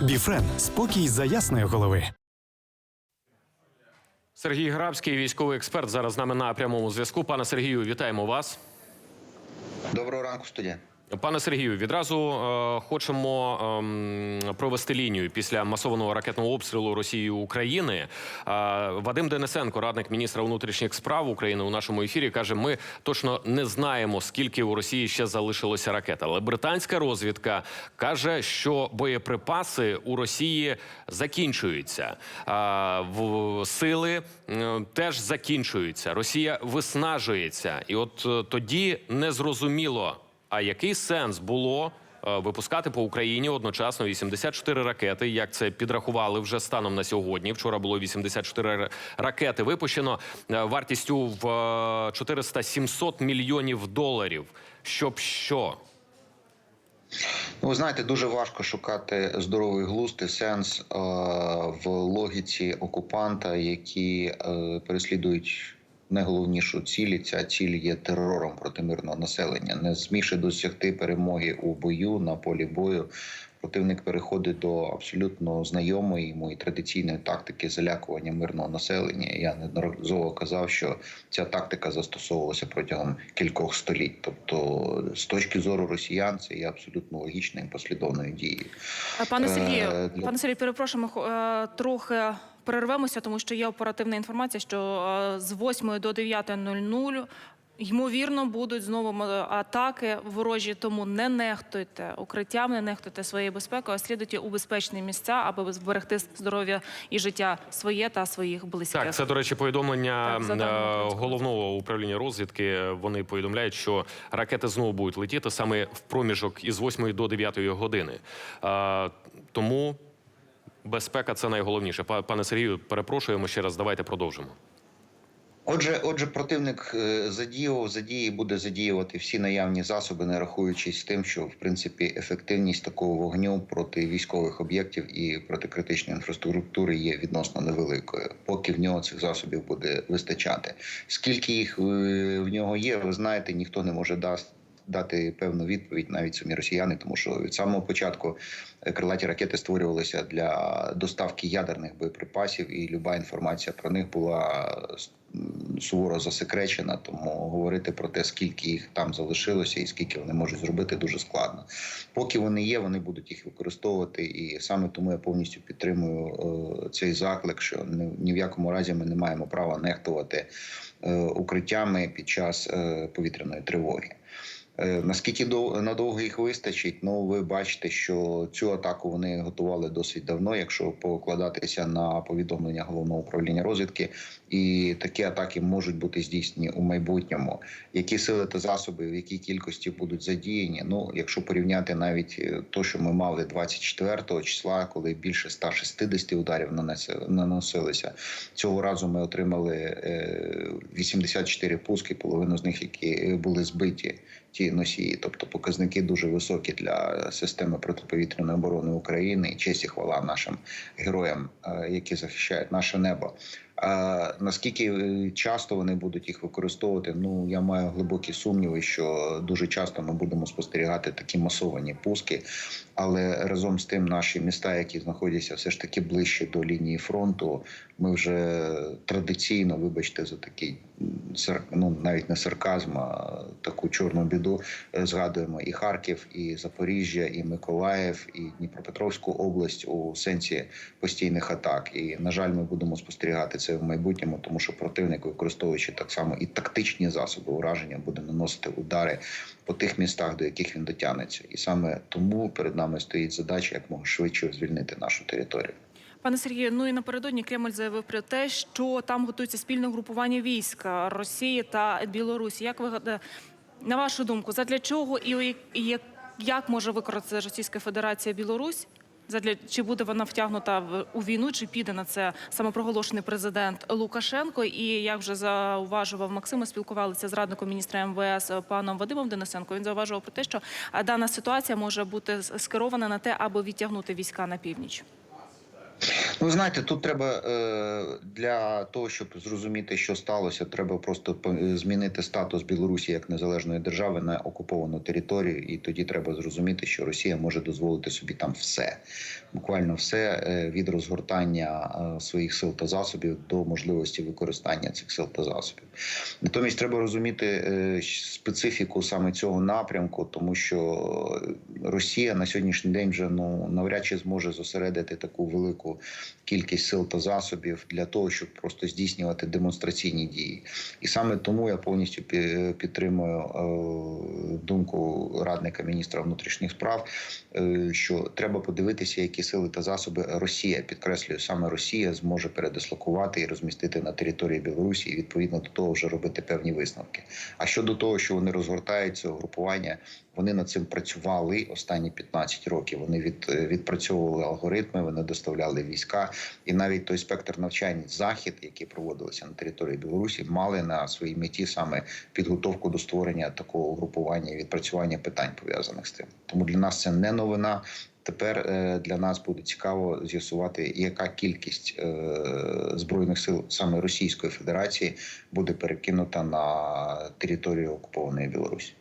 Біфрен спокій за ясної голови. Сергій Грабський, військовий експерт, зараз з нами на прямому зв'язку. Пане Сергію, вітаємо вас. Доброго ранку, студія. Пане Сергію, відразу е, хочемо ем, провести лінію після масованого ракетного обстрілу Росією України. Е, Вадим Денисенко, радник міністра внутрішніх справ України, у нашому ефірі каже: ми точно не знаємо, скільки у Росії ще залишилося ракет. Але британська розвідка каже, що боєприпаси у Росії закінчуються. Е, в сили е, теж закінчуються. Росія виснажується, і от е, тоді незрозуміло. А який сенс було е, випускати по Україні одночасно 84 ракети? Як це підрахували вже станом на сьогодні? Вчора було 84 р- ракети випущено е, вартістю в е, 400-700 мільйонів доларів. Щоб що? Ну, ви знаєте, дуже важко шукати здоровий глузд і сенс е, в логіці окупанта, які е, переслідують найголовнішу ціль. і Ця ціль є терором проти мирного населення. Не змігши досягти перемоги у бою на полі бою. Противник переходить до абсолютно знайомої йому і традиційної тактики залякування мирного населення. Я неодноразово казав, що ця тактика застосовувалася протягом кількох століть. Тобто, з точки зору росіян, це є абсолютно логічною і послідовною дією. Пане Сергію, Е, для- пане Сергію, перепрошуємо, е, трохи перервемося, тому що є оперативна інформація, що е, з 8 до 9.00 ймовірно будуть знову атаки ворожі. Тому не нехтуйте укриттям, не нехтуйте своєю безпекою, а слідуйте у безпечні місця, аби зберегти здоров'я і життя своє та своїх близьких. Так, це до речі, повідомлення Так, е, головного управління розвідки. Вони повідомляють, що ракети знову будуть летіти саме в проміжок із 8 до 9 години. Е, Тому безпека це найголовніше. Па- Пане Сергію, перепрошуємо ще раз. Давайте продовжимо. Отже, отже, противник е, задіяв, задіє буде задіювати всі наявні засоби, не рахуючись тим, що в принципі ефективність такого вогню проти військових об'єктів і проти критичної інфраструктури є відносно невеликою, поки в нього цих засобів буде вистачати. Скільки їх е, в нього є, ви знаєте, ніхто не може дасть. Дати певну відповідь навіть самі росіяни, тому що від самого початку е, крилаті ракети створювалися для доставки ядерних боєприпасів, і люба інформація про них була суворо засекречена. Тому говорити про те, скільки їх там залишилося і скільки вони можуть зробити, дуже складно. Поки вони є, вони будуть їх використовувати, і саме тому я повністю підтримую е, цей заклик, що ні, в якому разі ми не маємо права нехтувати е, укриттями під час е, повітряної тривоги. Е, Наскільки дов- надовго їх вистачить? Ну ви бачите, що цю атаку вони готували досить давно, якщо покладатися на повідомлення головного управління розвідки, і такі атаки можуть бути здійснені у майбутньому. Які сили та засоби, в якій кількості будуть задіяні? Ну, якщо порівняти навіть е, то, що ми мали 24 числа, коли більше 160 ударів наносилися, цього разу ми отримали е, 84 пуски, половину з них, які е, були збиті ті носії, тобто показники дуже високі для системи протиповітряної оборони України. І честь і хвала нашим героям, е, які захищають наше небо. А наскільки е, часто вони будуть їх використовувати? Ну я маю глибокі сумніви, що дуже часто ми будемо спостерігати такі масовані пуски. Але разом з тим, наші міста, які знаходяться все ж таки ближче до лінії фронту, ми вже традиційно, вибачте, за такий ну навіть не сарказм, а таку чорну біду е, згадуємо і Харків, і Запоріжжя, і Миколаїв, і Дніпропетровську область у сенсі постійних атак. І на жаль, ми будемо спостерігати це в майбутньому, тому що противник, використовуючи так само і тактичні засоби ураження, буде наносити удари по тих містах, до яких він дотягнеться. І саме тому перед нами стоїть задача як мога швидше звільнити нашу територію. Пане Сергію, ну і напередодні Кремль заявив про те, що там готується спільне групування військ Росії та Білорусі. Як ви на вашу думку, задля чого і як може використати Російська Федерація Білорусь? Задля чи буде вона втягнута в у війну, чи піде на це самопроголошений президент Лукашенко? І як вже зауважував Максим, спілкувалися з радником міністра МВС паном Вадимом Денисенко. Він зауважував про те, що дана ситуація може бути скерована на те, аби відтягнути війська на північ. Ну, знаєте, тут треба е, для того, щоб зрозуміти, що сталося, треба просто по- змінити статус Білорусі як незалежної держави на окуповану територію, і тоді треба зрозуміти, що Росія може дозволити собі там все, буквально все е, від розгортання е, своїх сил та засобів до можливості використання цих сил та засобів. Натомість треба розуміти е, специфіку саме цього напрямку, тому що Росія на сьогоднішній день вже ну навряд чи зможе зосередити таку велику кількість сил та засобів для того, щоб просто здійснювати демонстраційні дії. І саме тому я повністю підтримую е, думку радника міністра внутрішніх справ, е, що треба подивитися, які сили та засоби Росія підкреслюю, саме Росія зможе передислокувати і розмістити на території Білорусі, і відповідно до того вже робити певні висновки. А щодо того, що вони розгортають це угрупування, вони над цим працювали останні 15 років. Вони від, відпрацьовували алгоритми, вони доставляли війська, і навіть той спектр навчань захід, які проводилися на території Білорусі, мали на своїй меті саме підготовку до створення такого угрупування і відпрацювання питань пов'язаних з тим. Тому для нас це не новина. Тепер е, для нас буде цікаво з'ясувати, яка кількість е, збройних сил саме Російської Федерації буде перекинута на територію окупованої Білорусі.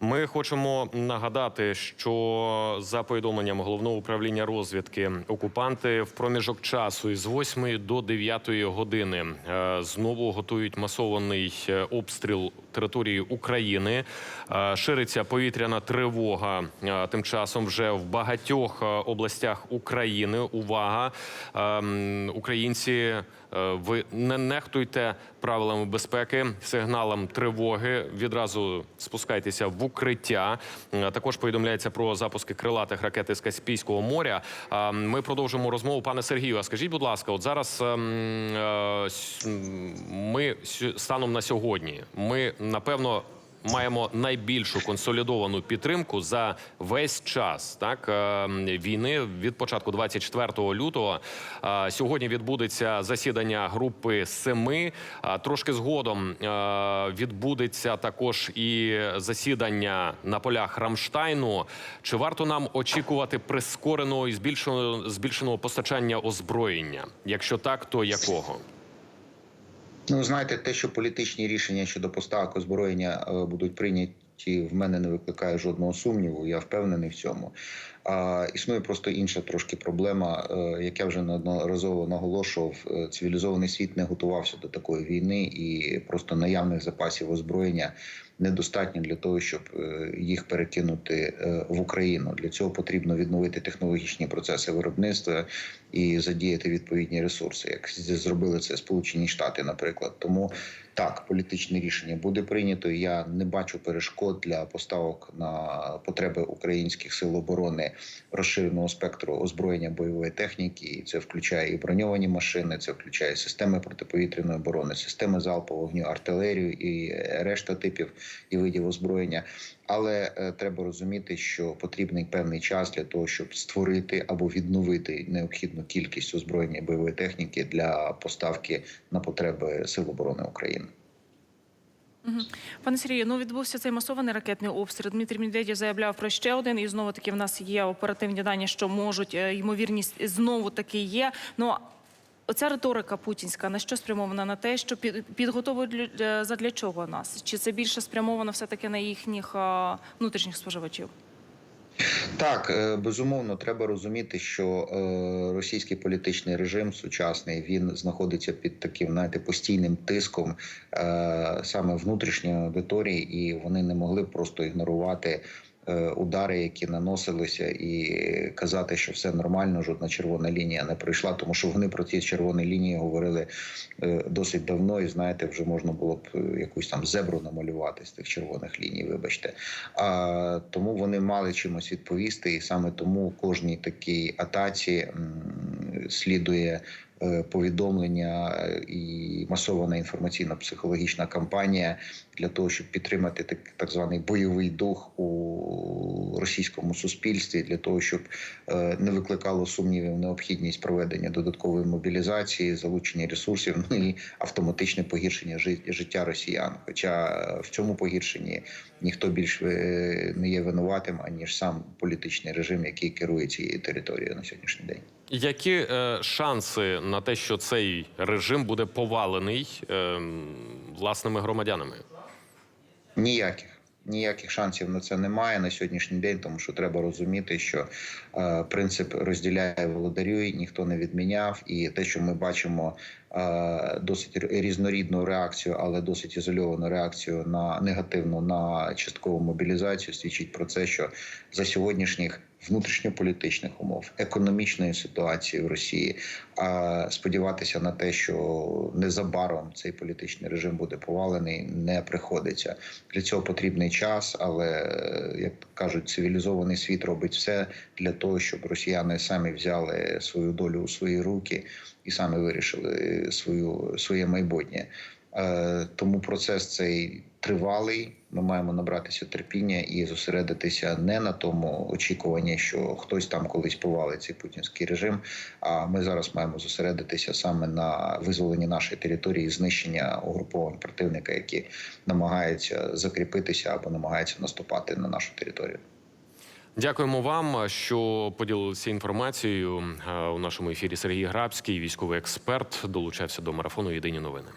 Ми хочемо нагадати, що за повідомленням головного управління розвідки окупанти в проміжок часу із 8 до 9 години е, знову готують масований е, обстріл території України. Е, Шириться повітряна тривога. е, Тим часом вже в багатьох е, областях України. Увага, Ем, українці. Ви не нехтуйте правилами безпеки, сигналам тривоги. Відразу спускайтеся в укриття. Також повідомляється про запуски крилатих ракет із Каспійського моря. Ми продовжимо розмову. Пане Сергію, а скажіть, будь ласка, от зараз ем, ми станом на сьогодні. Ми напевно. Маємо найбільшу консолідовану підтримку за весь час так е, війни від початку 24 лютого. Е, Сьогодні відбудеться засідання групи семи. А Трошки згодом е, відбудеться також і засідання на полях Рамштайну. Чи варто нам очікувати прискореного і збільшеного збільшеного постачання озброєння? Якщо так, то якого? Ну, знаєте, те, що політичні рішення щодо поставок озброєння е, будуть прийняті, в мене не викликає жодного сумніву. Я впевнений в цьому. А, існує просто інша трошки проблема, е, як я вже неодноразово наголошував. е, Цивілізований світ не готувався до такої війни, і просто наявних запасів озброєння недостатньо для того, щоб е, їх перекинути в Україну. Для цього потрібно відновити технологічні процеси виробництва і задіяти відповідні ресурси, як зробили це Сполучені Штати, наприклад. Тому так, політичне рішення буде прийнято. Я не бачу перешкод для поставок на потреби українських сил оборони розширеного спектру озброєння бойової техніки. І це включає і броньовані машини, це включає системи протиповітряної оборони, системи залпового вогню, артилерію і решта типів і видів озброєння. Але е, треба розуміти, що потрібний певний час для того, щоб створити або відновити необхідну кількість озброєння бойової техніки для поставки на потреби Сил оборони України. Пане Сергію, ну відбувся цей масований ракетний обстріл. Дмитрій Медведєв заявляв про ще один, і знову таки в нас є оперативні дані, що можуть е, ймовірність знову таки є. Ну оця риторика путінська на що спрямована на те, що під, підготовують задля чого нас? Чи це більше спрямовано все таки на їхніх е, внутрішніх споживачів? Так, е, безумовно, треба розуміти, що е, російський політичний режим сучасний він знаходиться під таким знаєте, постійним тиском е, саме внутрішньої аудиторії, і вони не могли просто ігнорувати. Е, Удари, які наносилися, і казати, що все нормально, жодна червона лінія не пройшла, тому що вони про ці червоні лінії говорили е, досить давно, і знаєте, вже можна було б е, якусь там зебру намалювати з тих червоних ліній. Вибачте, а тому вони мали чимось відповісти, і саме тому кожній такій атаці слідує повідомлення е, і масована інформаційно-психологічна кампанія для того, щоб підтримати так, так званий бойовий дух у російському суспільстві, для того, щоб е, не викликало сумнівів необхідність проведення додаткової мобілізації, залучення ресурсів, ну і автоматичне погіршення жи- життя росіян. Хоча е, в цьому погіршенні ніхто більш е, не є винуватим аніж сам політичний режим, який керує цією територією на сьогоднішній день. Які е, шанси на те, що цей режим буде повалений е, власними громадянами? Ніяких. Ніяких шансів на це немає на сьогоднішній день, тому що треба розуміти, що е, принцип розділяє володарюй, ніхто не відміняв, і те, що ми бачимо е, досить різнорідну реакцію, але досить ізольовану реакцію на негативну на часткову мобілізацію, свідчить про це, що за сьогоднішніх внутрішньополітичних умов, економічної ситуації в Росії, а сподіватися на те, що незабаром цей політичний режим буде повалений, не приходиться. Для цього потрібний час, але як кажуть, цивілізований світ робить все для того, щоб росіяни самі взяли свою долю у свої руки і самі вирішили свою своє майбутнє. Е, Тому процес цей тривалий. Ми маємо набратися терпіння і зосередитися не на тому очікуванні, що хтось там колись повалить цей путінський режим. А ми зараз маємо зосередитися саме на визволенні нашої території, знищення угруповань противника, які намагаються закріпитися або намагаються наступати на нашу територію. Дякуємо вам, що поділилися інформацією. Е, У нашому ефірі Сергій Грабський, військовий експерт, долучався до марафону Єдині новини.